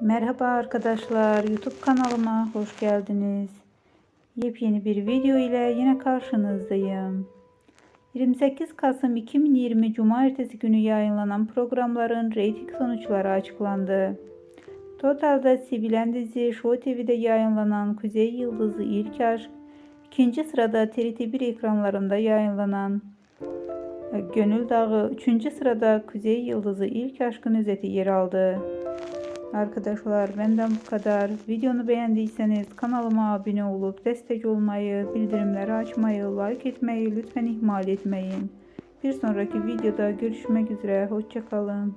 Merhaba arkadaşlar, YouTube kanalıma hoş geldiniz. Yepyeni bir video ile yine karşınızdayım. 28 Kasım 2020 Cumartesi günü yayınlanan programların reyting sonuçları açıklandı. Totalde sevilen dizi Show TV'de yayınlanan Kuzey Yıldızı İlk Aşk, ikinci sırada TRT1 ekranlarında yayınlanan Gönül Dağı, üçüncü sırada Kuzey Yıldızı İlk Aşkın özeti yer aldı. Arkadaşlar benden bu kadar. Videonu beğendiyseniz kanalıma abone olup destek olmayı, bildirimleri açmayı, like etmeyi lütfen ihmal etmeyin. Bir sonraki videoda görüşmek üzere. Hoşçakalın.